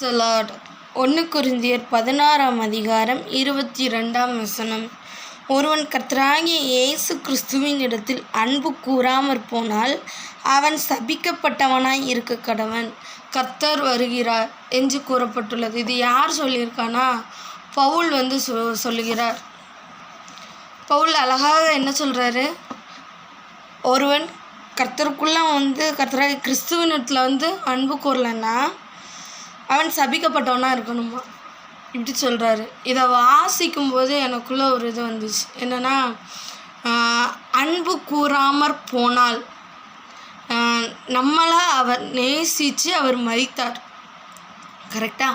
சொலாட் ஒன்று குருந்தியர் பதினாறாம் அதிகாரம் இருபத்தி ரெண்டாம் வசனம். ஒருவன் கர்த்தராகிய இயேசு கிறிஸ்துவின் இடத்தில் அன்பு கூறாமற் போனால் அவன் சபிக்கப்பட்டவனாய் இருக்க கடவன். கர்த்தர் வருகிறார் என்று கூறப்பட்டுள்ளது. இது யார் சொல்லியிருக்கானா? பவுல் வந்து சொ சொல்லுகிறார். பவுல் அழகாக என்ன சொல்கிறாரு ஒருவன் கர்த்தருக்குள்ளே வந்து கர்த்தராக கிறிஸ்துவனத்தில் வந்து அன்பு கூறலன்னா அவன் சபிக்கப்பட்டவனாக இருக்கணுமா? இப்படி சொல்கிறாரு இதை வாசிக்கும்போது எனக்குள்ளே ஒரு இது வந்துச்சு. என்னென்னா அன்பு கூறாமற் போனால் நம்மளாக நம்மளை அவர் நேசித்து அவர் மதித்தார். கரெக்டாக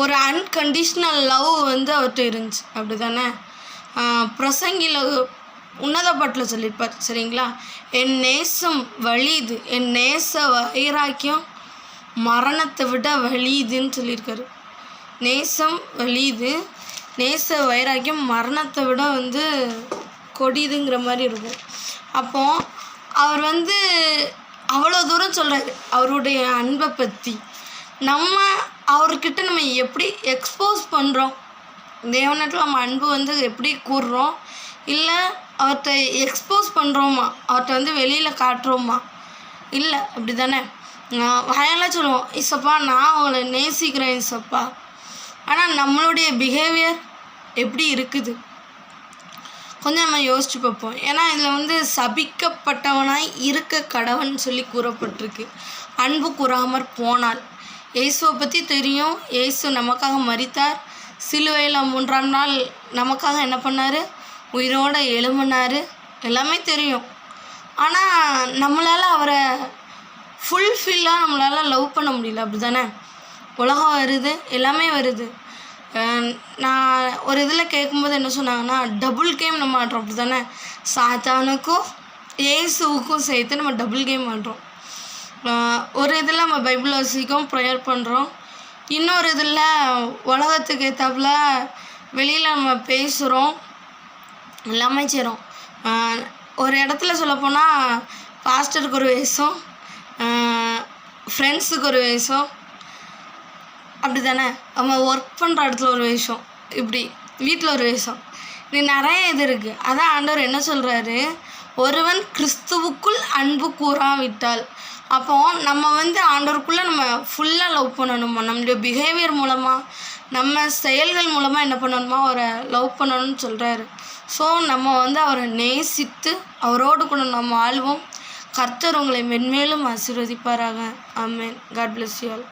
ஒரு அன்கண்டிஷ்னல் லவ் வந்து அவர்கிட்ட இருந்துச்சு. அப்படி தானே பிரசங்கில உன்னதப்பட்டில் சொல்லியிருப்பார். சரிங்களா? என் நேசம் வலியுது என் நேச வைராக்கியம் மரணத்தை விட வலியுதுன்னு சொல்லியிருக்காரு. நேசம் வலியுது நேச வைராக்கியம் மரணத்தை விட வந்து கொடிதுங்கிற மாதிரி இருக்கும். அப்போ அவர் வந்து அவ்வளோ தூரம் சொல்கிறாரு அவருடைய அன்பை பற்றி நம்ம அவர்கிட்ட நம்ம எப்படி எக்ஸ்போஸ் பண்ணுறோம் தேவனத்தில் நம்ம அன்பு வந்து எப்படி கூறுறோம்? இல்லை அவர்கிட்ட எக்ஸ்போஸ் பண்ணுறோமா அவர்கிட்ட வந்து வெளியில் காட்டுறோமா? இல்லை அப்படி தானே வாயெல்லாம் சொல்லுவோம் இசப்பா நான் உங்களை நேசிக்கிறேன் இசப்பா. ஆனால் நம்மளுடைய பிஹேவியர் எப்படி இருக்குது? கொஞ்சம் நம்ம யோசிச்சு பார்ப்போம். ஏன்னா இதில் வந்து சபிக்கப்பட்டவனாய் இருக்க கடவன் சொல்லி கூறப்பட்டிருக்கு. அன்பு கூறாமற் போனால். இயேசுவை பற்றி தெரியும். இயேசு நமக்காக மறித்தார் சிலுவையில் மூன்றாம் நாள் நமக்காக என்ன பண்ணார்? உயிரோடு எழும்பினார். எல்லாமே தெரியும். ஆனால் நம்மளால் அவரை ஃபுல்ஃபில்லாக நம்மளால் லவ் பண்ண முடியல அப்படி தானே உலகம் வருது எல்லாமே வருது. நான் ஒரு இதில் கேட்கும்போது என்ன சொன்னாங்கன்னா டபுள் கேம் நம்ம ஆடுறோம் அப்படி தானே சாத்தானுக்கும் ஏசுவுக்கும் சேர்த்து நம்ம டபுள் கேம் ஆடுறோம். ஒரு இதில் நம்ம பைபிள் வாசிக்கும் ப்ரேயர் பண்ணுறோம் இன்னொரு இதில் உலகத்துக்கு ஏற்றாப்புல வெளியில் நம்ம பேசுகிறோம் எல்லாமே செய்கிறோம் ஒரு இடத்துல சொல்லப்போனால் பாஸ்டருக்கு ஒரு வயசும் ஃப்ரெண்ட்ஸுக்கு ஒரு வேஷம் அப்படி தானே நம்ம ஒர்க் பண்ணுற இடத்துல ஒரு வேஷம் இப்படி வீட்டில் ஒரு வேஷம் இது நிறைய இது இருக்குது அதான் ஆண்டவர் என்ன சொல்கிறாரு ஒருவன் கிறிஸ்துவுக்குள் அன்பு கூறாவிட்டால் அப்போ நம்ம வந்து ஆண்டவருக்குள்ளே நம்ம ஃபுல்லாக லவ் பண்ணணுமா? நம்மளுடைய பிஹேவியர் மூலமாக நம்ம செயல்கள் மூலமாக என்ன பண்ணணுமா? அவரை லவ் பண்ணணும்னு சொல்கிறாரு ஸோ நம்ம வந்து அவரை நேசித்து அவரோடு கூட நம்ம ஆழ்வோம் கர்த்தர் உங்களை மென்மேலும் ஆசீர்வதிப்பாராக. ஆமேன். God bless you all